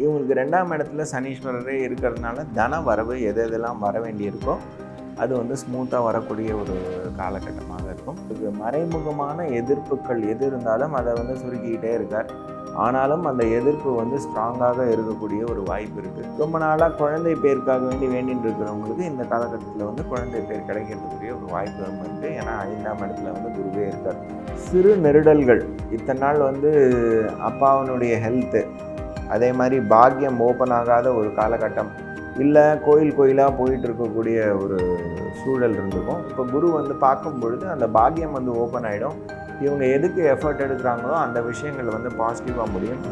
இவங்களுக்கு ரெண்டாம் இடத்துல சனீஸ்வரரே இருக்கிறதுனால தன வரவு எது எதெல்லாம் வர வேண்டியிருக்கோ அது வந்து ஸ்மூத்தாக வரக்கூடிய ஒரு காலகட்டமாக இருக்கும். இது மறைமுகமான எதிர்ப்புகள் எது இருந்தாலும் அதை வந்து சுருக்கிக்கிட்டே இருக்கார். ஆனாலும் அந்த எதிர்ப்பு வந்து ஸ்ட்ராங்காக இருக்கக்கூடிய ஒரு வாய்ப்பு இருக்குது ரொம்ப நாளாக குழந்தை பேருக்காக வேண்டி வேண்டின்னு இருக்கிறவங்களுக்கு இந்த காலகட்டத்தில் வந்து குழந்தை பேர் கிடைக்கிறதுக்குரிய ஒரு வாய்ப்பு ரொம்ப இருக்குது ஏன்னா ஐந்தாம் இடத்துல வந்து குருவே இருக்கார். சிறு நெருடல்கள். இத்தனை நாள் வந்து அப்பாவனுடைய ஹெல்த்து அதே மாதிரி பாக்கியம் ஓப்பன் ஆகாத ஒரு காலகட்டம். இல்லை கோயில் கோயிலாக போயிட்டு இருக்கக்கூடிய ஒரு சூழல் இருந்திருக்கும். இப்போ குரு வந்து பார்க்கும் பொழுது அந்த பாக்கியம் வந்து ஓப்பன் ஆகிடும் இவங்க எதுக்கு எஃபர்ட் எடுக்கிறாங்களோ அந்த விஷயங்கள் வந்து பாசிட்டிவாக முடியும்.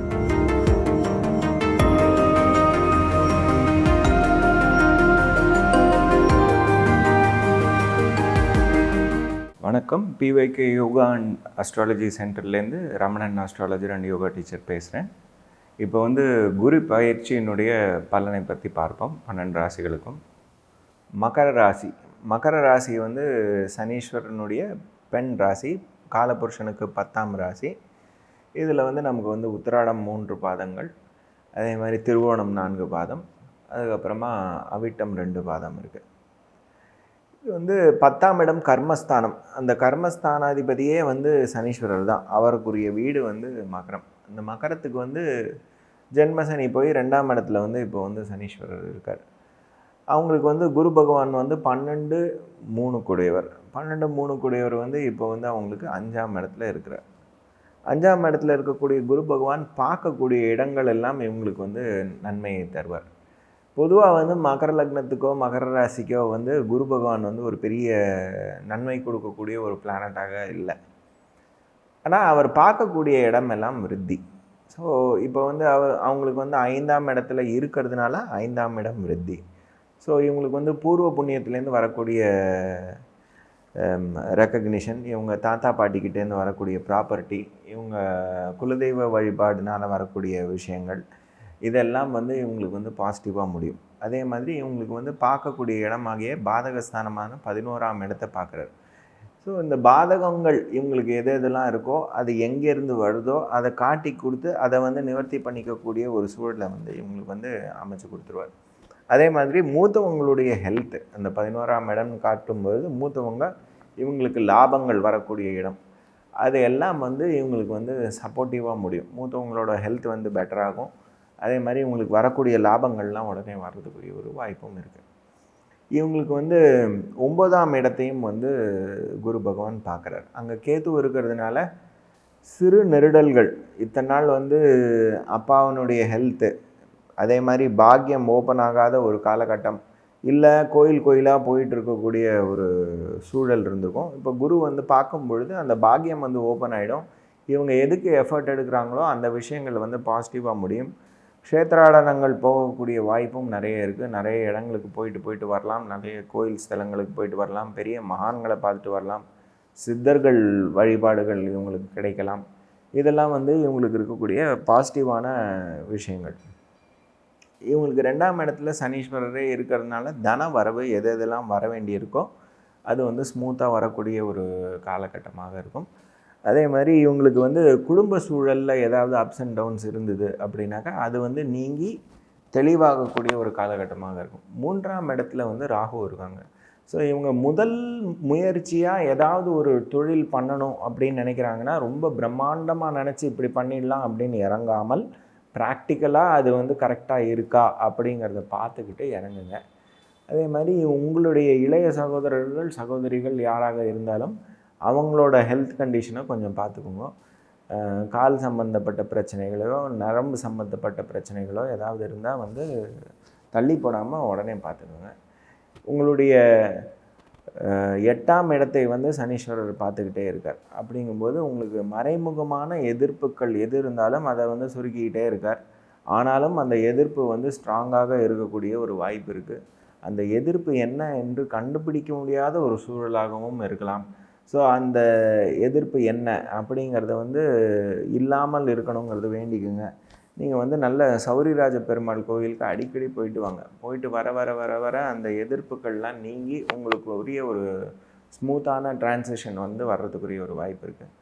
வணக்கம். பிவைகே யோகா அண்ட் அஸ்ட்ராலஜி சென்டர்லேருந்து Ramanan astrologer and yoga teacher பேசுகிறேன் இப்போ வந்து குரு பயிற்சியினுடைய பலனை பற்றி பார்ப்போம் பன்னெண்டு ராசிகளுக்கும். மகர ராசி மகர ராசி வந்து சனீஸ்வரனுடைய பெண் ராசி காலபுருஷனுக்கு பத்தாம் ராசி. இதில் வந்து நமக்கு வந்து உத்திராடம் மூன்று பாதங்கள் அதே மாதிரி திருவோணம் நான்கு பாதம் அதுக்கப்புறமா அவிட்டம் ரெண்டு பாதம் இருக்குது இது வந்து பத்தாம் இடம் கர்மஸ்தானம். அந்த கர்மஸ்தானாதிபதியே வந்து சனீஸ்வரர் தான். அவருக்குரிய வீடு வந்து மகரம். இந்த மகரத்துக்கு வந்து ஜென்மசனி போய் ரெண்டாம் இடத்துல வந்து இப்போ வந்து சனீஸ்வரர் இருக்கார். அவங்களுக்கு வந்து குரு பகவான் வந்து பன்னெண்டு மூணு குடையவர். பன்னெண்டு மூணு குடையவர் வந்து இப்போ வந்து அவங்களுக்கு அஞ்சாம் இடத்துல இருக்கிறார். அஞ்சாம் இடத்துல இருக்கக்கூடிய குரு பகவான் பார்க்கக்கூடிய இடங்கள் எல்லாம் இவங்களுக்கு வந்து நன்மையை தருவார். பொதுவாக வந்து மகர லக்னத்துக்கோ மகர ராசிக்கோ வந்து குரு பகவான் வந்து ஒரு பெரிய நன்மை கொடுக்கக்கூடிய ஒரு பிளானட்டாக இல்லை. ஆனால் அவர் பார்க்கக்கூடிய இடமெல்லாம் விருத்தி. ஸோ இப்போ வந்து அவர் அவங்களுக்கு வந்து ஐந்தாம் இடத்துல இருக்கிறதுனால ஐந்தாம் இடம் விருத்தி. ஸோ இவங்களுக்கு வந்து பூர்வ புண்ணியத்துலேருந்து வரக்கூடிய ரெக்கக்னிஷன் இவங்க தாத்தா பாட்டிக்கிட்டேருந்து வரக்கூடிய ப்ராப்பர்ட்டி இவங்க குலதெய்வ வழிபாடுனால வரக்கூடிய விஷயங்கள் இதெல்லாம் வந்து இவங்களுக்கு வந்து பாசிட்டிவாக முடியும். அதே மாதிரி இவங்களுக்கு வந்து பார்க்கக்கூடிய இடமாகிய பாதகஸ்தானமான பதினோராம் இடத்தை பார்க்குறாரு. ஸோ இந்த பாதகங்கள் இவங்களுக்கு எது எதெல்லாம் இருக்கோ அது எங்கேருந்து வருதோ அதை காட்டி கொடுத்து அதை வந்து நிவர்த்தி பண்ணிக்கக்கூடிய ஒரு சூழலை வந்து இவங்களுக்கு வந்து அமைச்சு கொடுத்துருவார். அதே மாதிரி மூத்தவங்களுடைய ஹெல்த்து அந்த பதினோராம் இடம் காட்டும்போது மூத்தவங்க இவங்களுக்கு லாபங்கள் வரக்கூடிய இடம். அது எல்லாம் வந்து இவங்களுக்கு வந்து சப்போர்ட்டிவாக முடியும். மூத்தவங்களோட ஹெல்த் வந்து பெட்டராகும் அதே மாதிரி இவங்களுக்கு வரக்கூடிய லாபங்கள்லாம் உடனே வர்றதுக்குரிய ஒரு வாய்ப்பும் இருக்குது இவங்களுக்கு வந்து ஒன்பதாம் இடத்தையும் வந்து குரு பகவான் பார்க்குறார். அங்கே கேத்து இருக்கிறதுனால சிறு நெருடல்கள் இத்தனை நாள் வந்து அப்பாவனுடைய ஹெல்த்து அதே மாதிரி பாக்கியம் ஓப்பன் ஆகாத ஒரு காலகட்டம் இல்லை கோயில் கோயிலாக போயிட்டு இருக்கக்கூடிய ஒரு சூழல் இருந்திருக்கும். இப்போ குரு வந்து பார்க்கும் பொழுது அந்த பாக்கியம் வந்து ஓப்பன் ஆகிடும் இவங்க எதுக்கு எஃபர்ட் எடுக்கிறாங்களோ அந்த விஷயங்கள் வந்து பாசிட்டிவாக முடியும். க்ஷேத்ராடனங்கள் போகக்கூடிய வாய்ப்பும் நிறைய இருக்குது நிறைய இடங்களுக்கு போயிட்டு போயிட்டு வரலாம். நிறைய கோயில் ஸ்தலங்களுக்கு போயிட்டு வரலாம். பெரிய மகான்களை பார்த்துட்டு வரலாம். சித்தர்கள் வழிபாடுகள் இவங்களுக்கு கிடைக்கலாம். இதெல்லாம் வந்து இவங்களுக்கு இருக்கக்கூடிய பாசிட்டிவான விஷயங்கள். இவங்களுக்கு ரெண்டாம் இடத்துல சனீஸ்வரரே இருக்கிறதுனால தன வரவு எது எதெல்லாம் வர வேண்டியிருக்கோ அது வந்து ஸ்மூத்தாக வரக்கூடிய ஒரு காலகட்டமாக இருக்கும். அதே மாதிரி இவங்களுக்கு வந்து குடும்ப சூழலில் ஏதாவது அப்ஸ் அண்ட் டவுன்ஸ் இருந்தது அப்படின்னாக்கா அது வந்து நீங்கி தெளிவாகக்கூடிய ஒரு காலகட்டமாக இருக்கும். மூன்றாம் இடத்துல வந்து ராகு இருக்காங்க. ஸோ இவங்க முதல் முயற்சியாக ஏதாவது ஒரு தொழில் பண்ணணும் அப்படின்னு நினைக்கிறாங்கன்னா ரொம்ப பிரம்மாண்டமாக நினச்சி இப்படி பண்ணிடலாம் அப்படின்னு இறங்காமல் ப்ராக்டிக்கலாக அது வந்து கரெக்டாக இருக்கா அப்படிங்கிறத பார்த்துக்கிட்டு இறங்குங்க. அதே மாதிரி உங்களுடைய இளைய சகோதரர்கள் சகோதரிகள் யாராக இருந்தாலும் அவங்களோட ஹெல்த் கண்டிஷனை கொஞ்சம் பார்த்துக்குங்க. கால் சம்மந்தப்பட்ட பிரச்சனைகளோ நரம்பு சம்மந்தப்பட்ட பிரச்சனைகளோ ஏதாவது இருந்தால் வந்து தள்ளி போடாமல் உடனே பார்த்துக்குங்க. உங்களுடைய எட்டாம் இடத்தை வந்து சனீஸ்வரர் பார்த்துக்கிட்டே இருக்கார். அப்படிங்கும்போது உங்களுக்கு மறைமுகமான எதிர்ப்புகள் எது இருந்தாலும் அதை வந்து சுருக்கிக்கிட்டே இருக்கார். ஆனாலும் அந்த எதிர்ப்பு வந்து ஸ்ட்ராங்காக இருக்கக்கூடிய ஒரு வாய்ப்பு இருக்குது அந்த எதிர்ப்பு என்ன என்று கண்டுபிடிக்க முடியாத ஒரு சூழலாகவும் இருக்கலாம். ஸோ அந்த எதிர்ப்பு என்ன அப்படிங்கிறத வந்து இல்லாமல் இருக்கணுங்கிறது வேண்டிக்குங்க. நீங்கள் வந்து நல்ல சௌரிராஜ பெருமாள் கோவிலுக்கு அடிக்கடி போயிட்டு வாங்க. போயிட்டு வர வர வர வர அந்த எதிர்ப்புகள்லாம் நீங்கி உங்களுக்கு உரிய ஒரு ஸ்மூத்தான டிரான்சிஷன் வந்து வர்றதுக்குரிய ஒரு வாய்ப்பு இருக்குது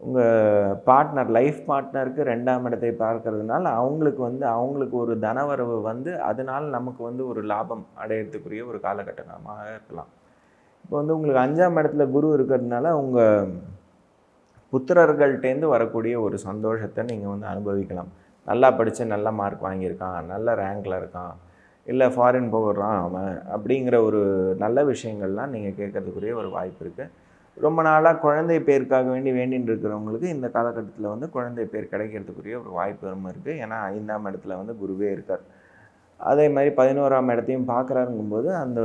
உங்கள் பார்ட்னர் லைஃப் பார்ட்னருக்கு ரெண்டாம் இடத்தை பார்க்கறதுனால அவங்களுக்கு வந்து அவங்களுக்கு ஒரு தனவரவு வந்து அதனால் நமக்கு வந்து ஒரு லாபம் அடையிறதுக்குரிய ஒரு காலகட்டமாக இருக்கலாம். இப்போ வந்து உங்களுக்கு அஞ்சாம் இடத்துல குரு இருக்கிறதுனால உங்கள் புத்திரர்கள்ட்டேருந்து வரக்கூடிய ஒரு சந்தோஷத்தை நீங்கள் வந்து அனுபவிக்கலாம். நல்லா படித்து நல்ல மார்க் வாங்கியிருக்கான் நல்ல ரேங்கில் இருக்கான் இல்லை ஃபாரின் போகிறான் அவன் அப்படிங்கிற ஒரு நல்ல விஷயங்கள்லாம் நீங்கள் கேட்கறதுக்குரிய ஒரு வாய்ப்பு இருக்குது ரொம்ப நாளாக குழந்தை பேருக்காக வேண்டி வேண்டின்னு இருக்கிறவங்களுக்கு இந்த காலகட்டத்தில் வந்து குழந்தை பேர் கிடைக்கிறதுக்குரிய ஒரு வாய்ப்பு ரொம்ப இருக்குது ஏன்னா ஐந்தாம் இடத்துல வந்து குருவே இருக்கார். அதே மாதிரி பதினோராம் இடத்தையும் பார்க்குறாருங்கும்போது அந்த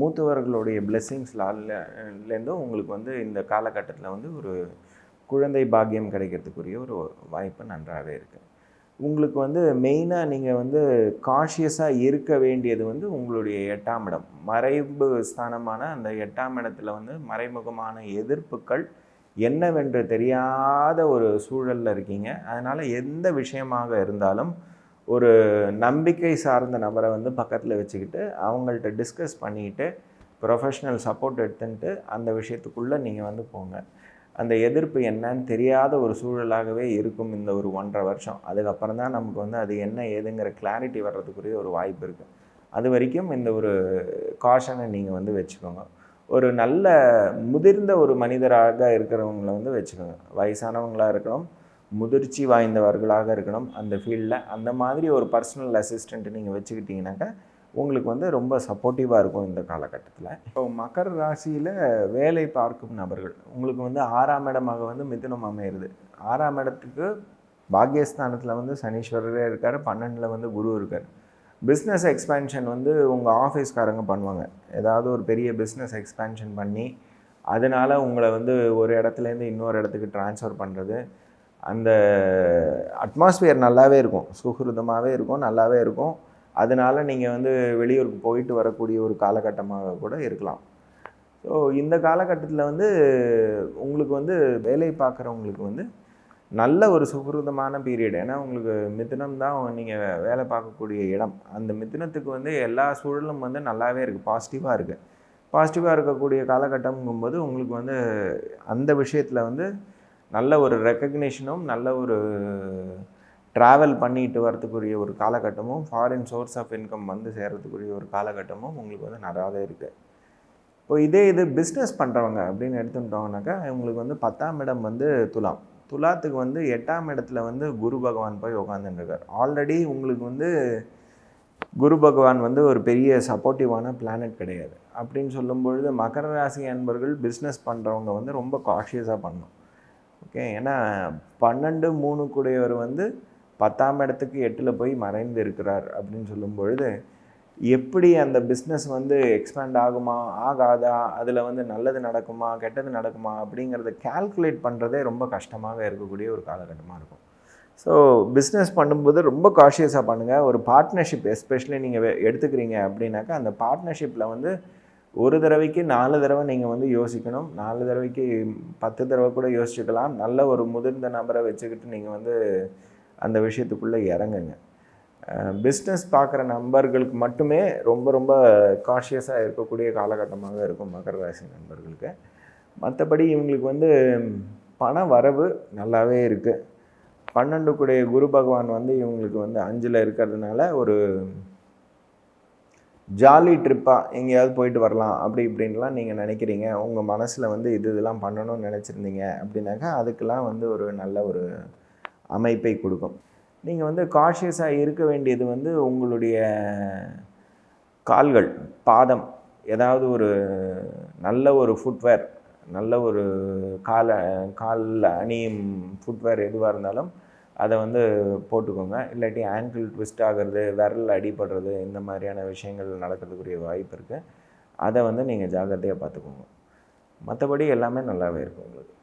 மூத்தவர்களுடைய பிளெஸ்ஸிங்ஸ்லேருந்தும் உங்களுக்கு வந்து இந்த காலகட்டத்தில் வந்து ஒரு குழந்தை பாக்கியம் கிடைக்கிறதுக்குரிய ஒரு வாய்ப்பு நன்றாகவே இருக்குது உங்களுக்கு வந்து மெயினாக நீங்கள் வந்து காஷியஸாக இருக்க வேண்டியது வந்து உங்களுடைய எட்டாம் இடம். மறைவு ஸ்தானமான அந்த எட்டாம் இடத்துல வந்து மறைமுகமான எதிர்ப்புகள் என்னவென்று தெரியாத ஒரு சூழலில் இருக்கீங்க. அதனால் எந்த விஷயமாக இருந்தாலும் ஒரு நம்பிக்கை சார்ந்த நபரை வந்து பக்கத்தில் வச்சுக்கிட்டு அவங்கள்ட்ட டிஸ்கஸ் பண்ணிக்கிட்டு ப்ரொஃபஷ்னல் சப்போர்ட் எடுத்துன்ட்டு அந்த விஷயத்துக்குள்ளே நீங்கள் வந்து போங்க. அந்த எதிர்ப்பு என்னன்னு தெரியாத ஒரு சூழலாகவே இருக்கும் இந்த ஒரு ஒன்றரை வருஷம். அதுக்கப்புறம் தான் நமக்கு வந்து அது என்ன ஏதுங்கிற கிளாரிட்டி வர்றதுக்குரிய ஒரு வாய்ப்பு இருக்குது அது வரைக்கும் இந்த ஒரு காஷனை நீங்கள் வந்து வச்சுக்கோங்க. ஒரு நல்ல முதிர்ந்த ஒரு மனிதராக இருக்கிறவங்கள வந்து வச்சுக்கோங்க. வயசானவங்களாக இருக்கணும் முதிர்ச்சி வாய்ந்தவர்களாக இருக்கணும் அந்த ஃபீல்டில் அந்த மாதிரி ஒரு பர்சனல் அசிஸ்டண்ட்டு நீங்கள் வச்சுக்கிட்டிங்கனாக்கா உங்களுக்கு வந்து ரொம்ப சப்போர்ட்டிவாக இருக்கும் இந்த காலகட்டத்தில். இப்போ மகர ராசியில் வேலை பார்க்கும் நபர்கள் உங்களுக்கு வந்து ஆறாம் இடமாக வந்து மிதுனம் அமையிறது. ஆறாம் இடத்துக்கு பாக்யஸ்தானத்தில் வந்து சனீஸ்வரரே இருக்கார் பன்னெண்டில் வந்து குரு இருக்கார். பிஸ்னஸ் எக்ஸ்பேன்ஷன் வந்து உங்கள் ஆஃபீஸ்காரங்க பண்ணுவாங்க. ஏதாவது ஒரு பெரிய பிஸ்னஸ் எக்ஸ்பேன்ஷன் பண்ணி அதனால் உங்களை வந்து ஒரு இடத்துலேருந்து இன்னொரு இடத்துக்கு ட்ரான்ஸ்ஃபர் பண்ணுறது அந்த அட்மாஸ்பியர் நல்லாவே இருக்கும். சுகிருதமாகவே இருக்கும் நல்லாவே இருக்கும். அதனால் நீங்கள் வந்து வெளியூருக்கு போயிட்டு வரக்கூடிய ஒரு காலகட்டமாக கூட இருக்கலாம். ஸோ இந்த காலகட்டத்தில் வந்து உங்களுக்கு வந்து வேலை பார்க்குறவங்களுக்கு வந்து நல்ல ஒரு சுகிருதமான பீரியட் ஏன்னா உங்களுக்கு மிதுனம் தான் நீங்கள் வேலை பார்க்கக்கூடிய இடம். அந்த மிதுனத்துக்கு வந்து எல்லா சூழலும் வந்து நல்லாவே இருக்குது பாசிட்டிவாக இருக்குது பாசிட்டிவாக இருக்கக்கூடிய காலகட்டம்ங்கும்போது உங்களுக்கு வந்து அந்த விஷயத்தில் வந்து நல்ல ஒரு ரெக்கக்னேஷனும் நல்ல ஒரு ட்ராவல் பண்ணிட்டு வரத்துக்குரிய ஒரு காலகட்டமும் ஃபாரின் சோர்ஸ் ஆஃப் இன்கம் வந்து சேர்கிறதுக்குரிய ஒரு காலகட்டமும் உங்களுக்கு வந்து நிறையாவே இருக்குது இப்போ இதே இது பிஸ்னஸ் பண்ணுறவங்க அப்படின்னு எடுத்துக்கிட்டோம்னாக்கா உங்களுக்கு வந்து பத்தாம் இடம் வந்து துலாம். துலாத்துக்கு வந்து எட்டாம் இடத்துல வந்து குரு பகவான் போய் உட்காந்துருக்கார் ஆல்ரெடி உங்களுக்கு வந்து குரு பகவான் வந்து ஒரு பெரிய சப்போர்ட்டிவான பிளானட் கிடையாது. அப்படின்னு சொல்லும் பொழுது மகர ராசி அன்பர்கள் பிஸ்னஸ் பண்ணுறவங்க வந்து ரொம்ப காஷியஸாக பண்ணணும். ஓகே. ஏன்னா பன்னெண்டு மூணு கூடையவர் வந்து பத்தாம் இடத்துக்கு எட்டில் போய் மறைந்து இருக்கிறார் அப்படின்னு சொல்லும் பொழுது எப்படி அந்த பிஸ்னஸ் வந்து எக்ஸ்பேண்ட் ஆகுமா ஆகாதா அதில் வந்து நல்லது நடக்குமா கெட்டது நடக்குமா அப்படிங்கிறத கால்குலேட் பண்ணுறதே ரொம்ப கஷ்டமாக இருக்கக்கூடிய ஒரு காலகட்டமாக இருக்கும். ஸோ பிஸ்னஸ் பண்ணும்போது ரொம்ப காஷியஸாக பண்ணுங்கள் ஒரு பார்ட்னர்ஷிப் எஸ்பெஷலி நீங்கள் எடுத்துக்கிறீங்க அப்படின்னாக்கா அந்த பார்ட்னர்ஷிப்பில் வந்து ஒரு தடவைக்கு நாலு தடவை நீங்கள் வந்து யோசிக்கணும். நாலு தடவைக்கு பத்து தடவை கூட யோசிச்சுக்கலாம். நல்ல ஒரு முதிர்ந்த நபரை வச்சுக்கிட்டு நீங்கள் வந்து அந்த விஷயத்துக்குள்ளே இறங்குங்க. பிஸ்னஸ் பார்க்குற நண்பர்களுக்கு மட்டுமே ரொம்ப ரொம்ப காஷியஸாக இருக்கக்கூடிய காலகட்டமாக இருக்கும் மகர ராசி நண்பர்களுக்கு. மற்றபடி இவங்களுக்கு வந்து பண வரவு நல்லாவே இருக்குது பன்னெண்டு கூடிய குரு பகவான் வந்து இவங்களுக்கு வந்து அஞ்சில் இருக்கிறதுனால ஒரு ஜாலி ட்ரிப்பாக எங்கேயாவது போயிட்டு வரலாம் அப்படி இப்படின்லாம் நீங்கள் நினைக்கிறீங்க. உங்கள் மனசில் வந்து இது இதெல்லாம் பண்ணணும்னு நினச்சிருந்தீங்க அப்படின்னாக்கா அதுக்கெல்லாம் வந்து ஒரு நல்ல ஒரு அமைப்பை கொடுக்கும். நீங்கள் வந்து காஷியஸாக இருக்க வேண்டியது வந்து உங்களுடைய கால்கள் பாதம் ஏதாவது ஒரு நல்ல ஒரு ஃபுட்வேர் நல்ல ஒரு கால காலில் அணியும் ஃபுட்வேர் எதுவாக இருந்தாலும் அதை வந்து போட்டுக்கோங்க. இல்லாட்டி ஆங்கிள் ட்விஸ்ட் ஆகிறது விரல் அடிபடுறது இந்த மாதிரியான விஷயங்கள் நடக்கிறதுக்குரிய வாய்ப்பு இருக்குது அதை வந்து நீங்கள் ஜாக்கிரதையாக பார்த்துக்கோங்க. மற்றபடி எல்லாமே நல்லாவே இருக்கும் உங்களுக்கு.